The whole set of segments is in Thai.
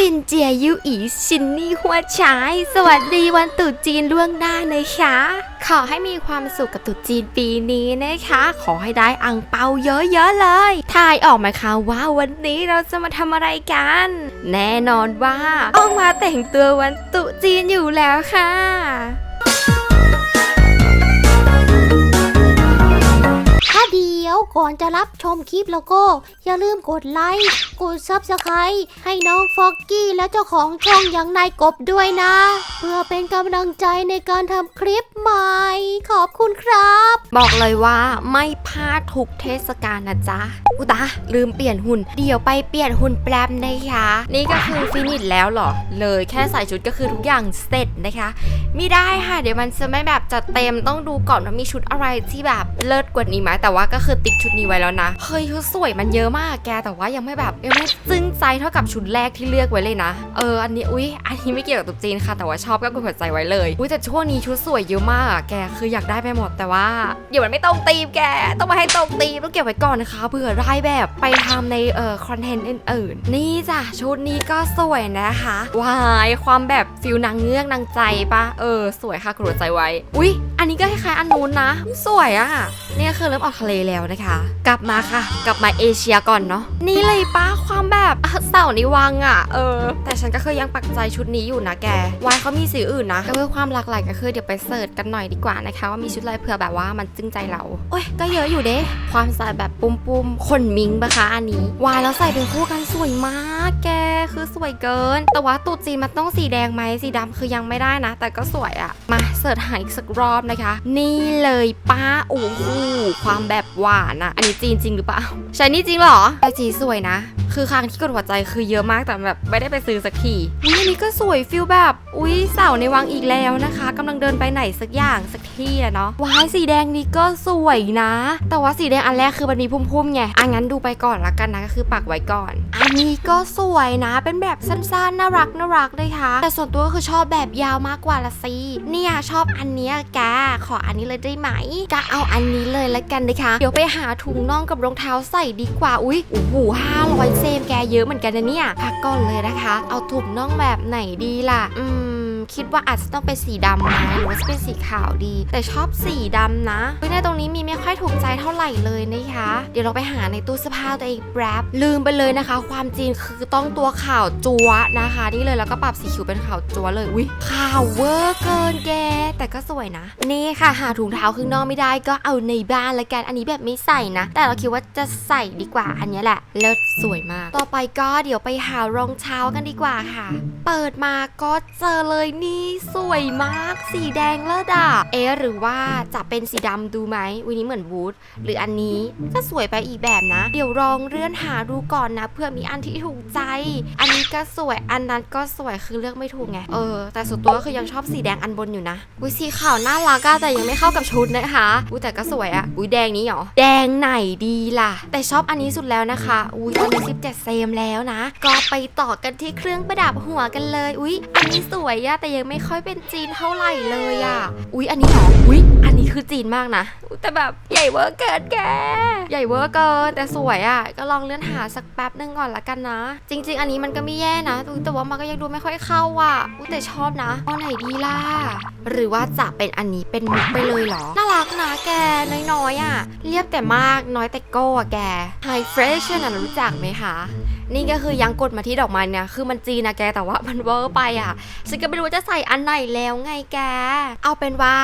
ชินเจียยูอีชินนี่หัวฉาย สวัสดีวันตรุษจีนล่วงหน้านะคะ ขอให้มีความสุขกับตรุษจีนปีนี้นะคะ ขอให้ได้อังเปาเยอะๆเลยทายออกไหมคะว่าวันนี้เราจะมาทำอะไรกัน แน่นอนว่าต้องมาแต่งตัววันตรุษจีนอยู่แล้วค่ะ ดียวก่อนจะรับชมคลิปแล้วก็ อย่าลืมกดไลค์ กดซับสไครต์ให้น้องฟอกกี้และเจ้าของช่องอย่างนายกบด้วยนะ เพื่อเป็นกำลังใจในการทำคลิป หม่ ขอบคุณครับ บอกเลยว่าไม่พลาดทุกเทศกาลนะจ๊ะ อุตาลืมเปลี่ยนหุ่น เดี๋ยวไปเปลี่ยนหุ่นแป๊บนะคะ นี่ก็คือฟินิชแล้วเหรอ เลยแค่ใส่ชุดก็คือทุกอย่างเสร็จนะคะไม่ได้ค่ะ เดี๋ยวมันจะไม่แบบจัดเต็มต้องดูก่อนว่ามีชุดอะไรที่แบบเลิศกว่านี้ไหมแต่ว่าก็คือติ๊กชุดนี้ไว้แล้วนะ เฮ้ยชุดสวยมันเยอะมากแกแต่ว่ายังไม่แบบยังไม่ซึ้งใจเท่ากับชุดแรกที่เลือกไว้เลยนะ เอออันนี้อุ๊ยอันนี้ไม่เกี่ยวกับตุ๊กจีนค่ะ แต่ว่าชอบก็กดหัวใจไว้เลย อุ๊ยแต่ช่วงนี้ชุดสวยเยอะมากแกคืออยากได้ไปหมดแต่ว่าเดี๋ยวมันไม่ตรงตีมแก ต้องมาให้ตรงตีมต้องเก็บไว้ก่อนนะคะเผื่อได้แบบไปทำในเอ่อคอนเทนต์อื่นๆนี่จ้ะชุดนี้ก็สวยนะคะวายความแบบฟิลนางเงือกนางใจปะเออ สวยค่ะกดหัวใจไว้ อุ๊ย อันนี้ก็คล้ายๆอันนู้นนะ สวยอะเนี่ยคือเริ่มออกทะเลแล้วนะคะ กลับมาค่ะ กลับมาเอเชียก่อนเนาะนี่เลยป้าความแบบเสาในวังอะเออ แต่ฉันก็เคือยังปักใจชุดนี้อยู่นะแกวายเขามีสีอื่นนะก็เพื่อความหลากหลายก็คือเดี๋ยวไปเสิร์ชกันหน่อยดีกว่านะคะ ว่ามีชุดอะไรเผื่อแบบว่ามันจึ้งใจเราโอ้ยก็เยอะอยู่เด้ความใส่แบบปุ้มปุ้มๆขนมิงปะคะอันนี้วายแล้วใส่เป็นคู่กันสวยมากแกคือสวยเกิน แต่ว่าตูจีนมันต้องสีแดงไหมสีดำคือยังไม่ได้นะ แต่ก็สวยอะมาเสิร์ชหาอีกสักรอบนะคะ นี่เลยป้าโอ้โหความแบบหวานอะอันนี้จีนจริงหรือเปล่าใช่นี่จริงเหรอแต่จีสวยนะ คือครั้งที่กดหัวใจคือเยอะมากแต่แบบไม่ได้ไปซื้อสักทีอุ้ยอันนี้ก็สวยฟิลแบบ อุ้ยเสาในวังอีกแล้วนะคะกำลังเดินไปไหนสักอย่างสักที่แหละเนาะวายสีแดงนี้ก็สวยนะ แต่ว่าสีแดงอันแรกคือมันมีพุ่มๆไงอะงั้นดูไปก่อนละกันนะก็คือปักไว้ก่อน อันนี้ก็สวยนะ เป็นแบบสั้นๆน่ารักน่ารักเลยค่ะแต่ส่วนตัวก็คือชอบแบบยาวมากกว่าละสิเนี่ยชอบอันเนี้ยแกขออันนี้เลยได้ไหมก็เอาอันนี้เลยละกันนะคะ เดี๋ยวไปหาถุงน่องกับรองเท้าใส่ดีกว่า อุ้ยโอ้โหห้าร้อยเซมแกเยอะเหมือนกันนะเนี่ยพักก่อนเลยนะคะ เอาถุงน่องแบบไหนดีล่ะ อืม คิดว่าอาจจะต้องเป็นสีดำไหมหรือว่าจะเป็นสีขาวดี แต่ชอบสีดำนะเฮ้ยในตรงนี้มีไม่ค่อยถูกใจเท่าไหร่เลยนะคะ เดี๋ยวเราไปหาในตู้เสื้อผ้าตัวเองแป๊บลืมไปเลยนะคะ ความจริงคือต้องตัวขาวจัวนะคะ นี่เลยแล้วก็ปรับสีคิวเป็นขาวจัวเลยอุ้ยขาวเวอร์เกินแกแต่ก็สวยนะ นี่ค่ะหาถุงเท้าข้างนอกไม่ได้ก็เอาในบ้านละกันอันนี้แบบไม่ใส่นะ แต่เราคิดว่าจะใส่ดีกว่าอันนี้แหละเลิศสวยมาก ต่อไปก็เดี๋ยวไปหารองเท้ากันดีกว่าค่ะ เปิดมาก็เจอเลยนี่สวยมาก สีแดงเลิศอะ เอ๊หรือว่าจะเป็นสีดำดูไหมวันนี้เหมือนวูดหรืออันนี้ก็สวยไปอีกแบบนะ เดี๋ยวลองเลื่อนหาดูก่อนนะ เพื่อมีอันที่ถูกใจ อันนี้ก็สวยอันนั้นก็สวยคือเลือกไม่ถูกไง เออ แต่ส่วนตัวก็คือยังชอบสีแดงอันบนอยู่นะอุ้ยสีขาวน่ารักอะแต่ยังไม่เข้ากับชุดนะคะอุ้ยแต่ก็สวยอะอุ้ยแดงนี้เหรอแดงไหนดีล่ะ แต่ชอบอันนี้สุดแล้วนะคะอุ้ยอันนี้17เซมแล้วนะ ก็ไปต่อกันที่เครื่องประดับหัวกันเลย อุ๊ยอันนี้สวยอะแต่ยังไม่ค่อยเป็นจีนเท่าไหร่เลยอะอุ๊ย อันนี้เหรอ อุ๊ย อันนี้คือจีนมากนะอุ๊ยแต่แบบใหญ่เวอร์เกินแก ใหญ่เวอร์เกิน แต่สวยอะก็ลองเลื่อนหาสักแป๊บนึงก่อนละกันนะ จริง ๆ อันนี้มันก็ไม่แย่นะอุ๊ยแต่ว่ามันก็ยังดูไม่ค่อยเข้าอะอุ๊ย แต่ชอบนะเอาไหนดีล่ะ หรือว่าจะเป็นอันนี้เป็นมุกไปเลยเหรอ น่ารักนะแก น้อยๆอะเรียบแต่มาก น้อยแต่โก้อะแก High Fresh น่ะรู้จักไหมคะ นี่ก็คือยังกดมาที่ดอกไม้เนี่ยคือมันจีนะแกแต่ว่ามันเวอร์ไปอะฉันก็ไม่รู้จะใส่อันไหนแล้วไงแก เอาเป็นว่า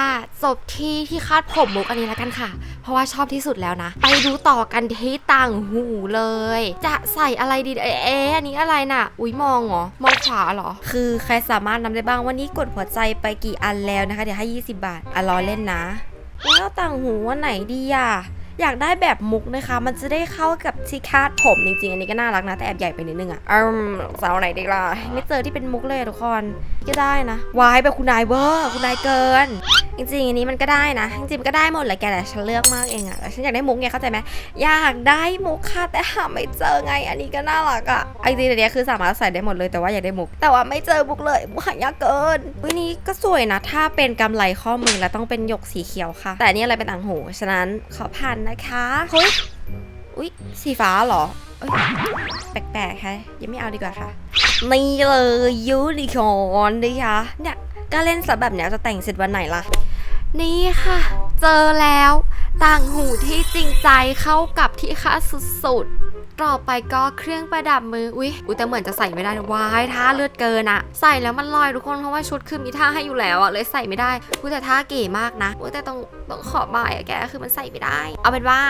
จบที่ที่คาดผมมุกอันนี้แล้วกันค่ะ เพราะว่าชอบที่สุดแล้วนะ ไปดูต่อกันที่ต่างหูเลย จะใส่อะไรดีเอ๊ะอันนี้อะไรน่ะ อุ้ยมองเหรอมองขวาเหรอ คือใครสามารถนำได้บ้างวันนี้กดหัวใจไปกี่อันแล้วนะคะ เดี๋ยวให้ 20 บาทอะรอเล่นนะแล้วต่างหูว่าไหนดีอะ อยากได้แบบมุกนะคะ มันจะได้เข้ากับที่คาดผมจริงๆ อันนี้ก็น่ารักนะ แต่แอบใหญ่ไปนิดนึงอะอืมสาวไหนดีล่ะไม่เจอที่เป็นมุกเลยทุกคนก็ได้นะวายแบบคุณนายเวอร์คุณนายเกิน จริงๆ อันนี้มันก็ได้นะจริงๆมันก็ได้หมดแหละแกแต่ฉันเลือกมากเองอะแต่ฉันอยากได้มุกไงเข้าใจไหมอยากได้มุกค่ะแต่หาไม่เจอไง อันนี้ก็น่ารักอะไอจริงๆอันนี้คือสามารถใส่ได้หมดเลยแต่ว่าอยากได้มุก แต่ว่าไม่เจอมุกเลยมุกหายากเกินวันนี้ก็สวยนะถ้าเป็นกำไรข้อมือแล้วต้องเป็นหยกสีเขียวค่ะ แต่อันนี่อะไรเป็นต่างหูฉะนั้นขอผ่านนะคะเฮ้ยอุ๊ยสีฟ้าเหรอแปลกๆแฮะยังไม่เอาดีกว่าค่ะนี่เลยยูนิคอนนะคะเนี่ยก็เล่นสับแบบเนี้ยจะแต่งเสร็จวันไหนล่ะ นี่ค่ะ เจอแล้ว ต่างหูที่จริงใจเข้ากับที่ค่าสุดๆ ต่อไปก็เครื่องประดับมือ อุ๊ย อุ๊ยแต่เหมือนจะใส่ไม่ได้วายท่าเลือดเกินอะใส่แล้วมันลอยทุกคนเพราะว่าชุดคือมีท่าให้อยู่แล้วอะเลยใส่ไม่ได้อุ๊ยแต่ท่าเก๋มากนะอุ๊ยแต่ต้องต้องขอบายอะแกคือมันใส่ไม่ได้ เอาเป็นว่า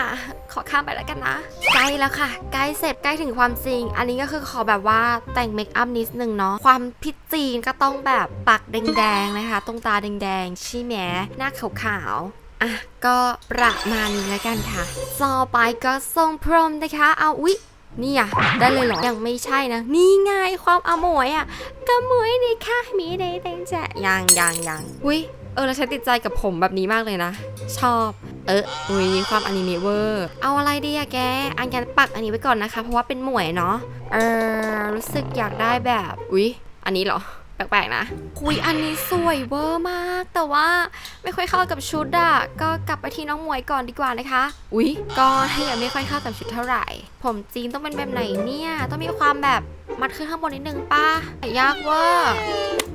ขอข้ามไปแล้วกันนะใกล้แล้วค่ะใกล้เสร็จใกล้ถึงความจริง อันนี้ก็คือขอแบบว่าแต่งเมคอัพนิดนึงเนาะความพิจีนก็ต้องแบบปากแดงๆนะคะ ตรงตาแดงๆใช่ไหมหน้าขาวๆ อะก็ประมาณนี้แล้วกันค่ะต่อไปก็ทรงพรมนะคะเอาอุ๊ยนี่อะได้เลยเหรอ ยังไม่ใช่นะ นี่ไงความอมวยอะกระมวยนี่ค่ะมีได้แดงจะยังยังยังอุ๊ยเออแล้วฉันติดใจกับผมแบบนี้มากเลยนะ ชอบ เอออุ้ยความอนิเมะเวอร์เอาอะไรดีอะแก อันกันปักอันนี้ไว้ก่อนนะคะ เพราะว่าเป็นหมวยเนาะเออรู้สึกอยากได้แบบอุ๊ยอันนี้เหรอ แปลกๆนะคุยอันนี้สวยเวอร์มาก แต่ว่าไม่ค่อยเข้ากับชุดอะก็กลับไปที่น้องหมวยก่อนดีกว่านะคะ อุ๊ย ก็ยังไม่ค่อยเข้ากับชุดเท่าไหร่ ผมจีนต้องเป็นแบบไหนเนี่ย ต้องมีความแบบมัดขึ้นข้างบนนิดนึงป้ายากเว่า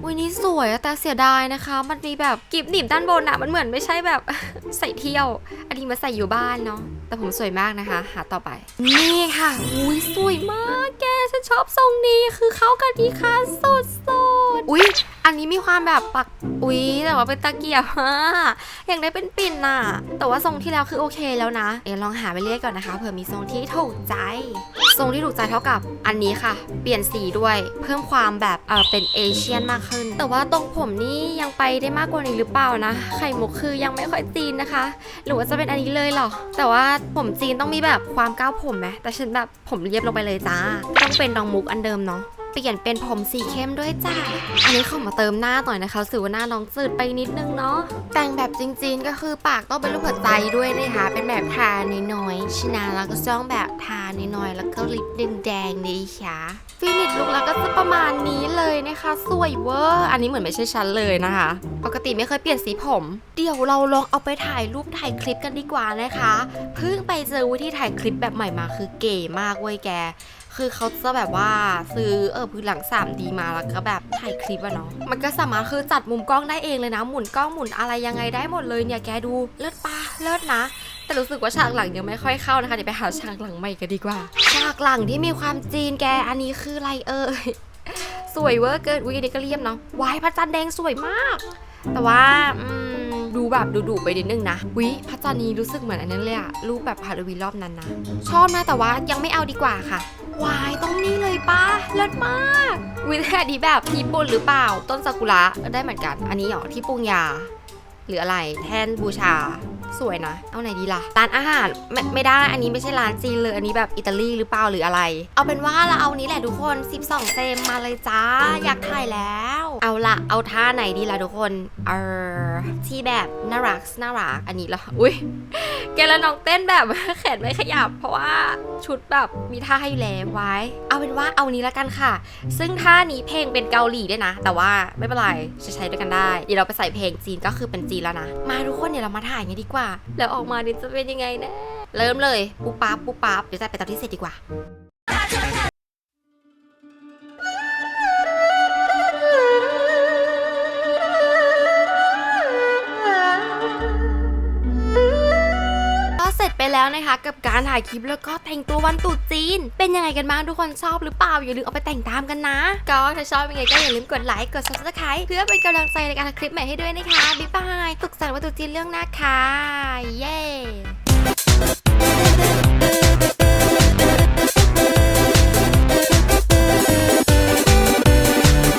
อุ้ยนี่สวยอะแต่เสียดายนะคะ มันมีแบบกิบหนีบด้านบนอะมันเหมือนไม่ใช่แบบ ใส่เที่ยว อันนี้มาใส่อยู่บ้านเนาะ แต่ผมสวยมากนะคะ หาต่อไป นี่ค่ะอุ้ยสวยมาก แกฉันชอบทรงนี้คือเข้ากันดีค่ะสุดสุดๆ อุ้ยอันนี้มีความแบบปัก อุ้ยแต่ว่าเป็นตะเกียบอะอยากได้เป็นปิ่นน่ะ แต่ว่าทรงที่แล้วคือโอเคแล้วนะ เดี๋ยวลองหาไปเรื่อยก่อนนะคะ เผื่อมีทรงที่ถูกใจ ทรงที่ถูกใจเท่ากับอันนี้ค่ะ เปลี่ยนสีด้วย เพิ่มความแบบเออเป็นเอเชียนมากขึ้น แต่ว่าตรงผมนี่ยังไปได้มากกว่านี้หรือเปล่านะ ไข่มุกคือยังไม่ค่อยจีนนะคะ หรือว่าจะเป็นอันนี้เลยเหรอ แต่ว่าผมจีนต้องมีแบบความก้าวผมไหมแต่ฉันแบบผมเรียบลงไปเลยจ้า ต้องเป็นรองมุกอันเดิมเนาะ เปลี่ยนเป็นผมสีเข้มด้วยจ้า อันนี้ขอมาเติมหน้าหน่อยนะคะสึกว่าหน้าน้องจืดไปนิดนึงเนาะ แต่งแบบจริงๆก็คือปากต้องเป็นรูปหัวใจด้วยนะคะ เป็นแบบทาน้อยๆชนาแล้วก็จ้องแบบทาน้อยๆแล้วก็ลิปแดงๆนี่ค่ะฟินิชลุกแล้วก็จะประมาณนี้เลยนะคะ สวยเวอร์ อันนี้เหมือนไม่ใช่ฉันเลยนะคะ ปกติไม่เคยเปลี่ยนสีผม เดี๋ยวเราลองเอาไปถ่ายรูปถ่ายคลิปกันดีกว่านะคะ เพิ่งไปเจอวิธีถ่ายคลิปแบบใหม่มาคือเก๋มากเว้ยแก คือเขาจะแบบว่าซื้อเออพื้นหลัง 3D มาแล้วก็แบบถ่ายคลิปอะเนาะมันก็สามารถคือจัดมุมกล้องได้เองเลยนะ หมุนกล้องหมุนอะไรยังไงได้หมดเลยเนี่ยแกดูเลิศปะเลิศนะแต่รู้สึกว่าฉากหลังยังไม่ค่อยเข้านะคะเดี๋ยวไปหาฉากหลังใหม่กันดีกว่าฉากหลังที่มีความจีนแกอันนี้คืออะไรเอ่ยสวยเวอร์เกินอุ้ยอันนี้ก็เรียบเนาะวายพระจันทร์แดงสวยมาก แต่ว่าอืม ดูแบบดุๆไปนิดนึงนะวิพระจันทร์นี้รู้สึกเหมือนอันนั้นเลยอะรูปแบบฮาโลวีนรอบนั้นนะ ชอบนะแต่ว่ายังไม่เอาดีกว่าค่ะวายต้องนี่เลยป้าเลิศมาก วิธีอันนี้แบบญี่ปุ่นหรือเปล่า ต้นซากุระได้เหมือนกัน อันนี้เหรอที่ปรุงยา หรืออะไรแทนบูชา สวยนะ เอาไหนดีล่ะ ร้านอาหารไม่ไม่ได้ อันนี้ไม่ใช่ร้านจีนเลย อันนี้แบบอิตาลีหรือเปล่าหรืออะไร เอาเป็นว่าเราเอานี้แหละทุกคน 12 เซมมาเลยจ้า อยากถ่ายแล้ว เอาละเอาท่าไหนดีล่ะทุกคน เออที่แบบน่ารักน่ารัก อันนี้เหรออุ้ยแกแล้วน้องเต้นแบบแขนไม่ขยับ เพราะว่าชุดแบบมีท่าให้อยู่แล้วไว้ เอาเป็นว่าเอานี้แล้วกันค่ะ ซึ่งท่านี้เพลงเป็นเกาหลีด้วยนะ แต่ว่าไม่เป็นไรจะใช้ด้วยกันได้ เดี๋ยวเราไปใส่เพลงจีนก็คือเป็นจีนแล้วนะ มาทุกคนเดี๋ยวเรามาถ่ายกันดีกว่า แล้วออกมาเนี่ยจะเป็นยังไงนะ เริ่มเลยปุ๊บปั๊บปุ๊บปั๊บเดี๋ยวจะไปตอนที่เสร็จดีกว่า แล้วนะคะกับการถ่ายคลิปแล้วก็แต่งตัววันตรุษจีน เป็นยังไงกันบ้างทุกคนชอบหรือเปล่าอย่าลืมเอาไปแต่งตามกันนะ ก็ถ้าชอบยังไงก็อย่าลืมกดไลค์กด subscribe เพื่อเป็นกำลังใจในการทำคลิปใหม่ให้ด้วยนะคะบ๊ายบายสุขสันต์วันตรุษจีนเรื่องหน้าค่ะเย้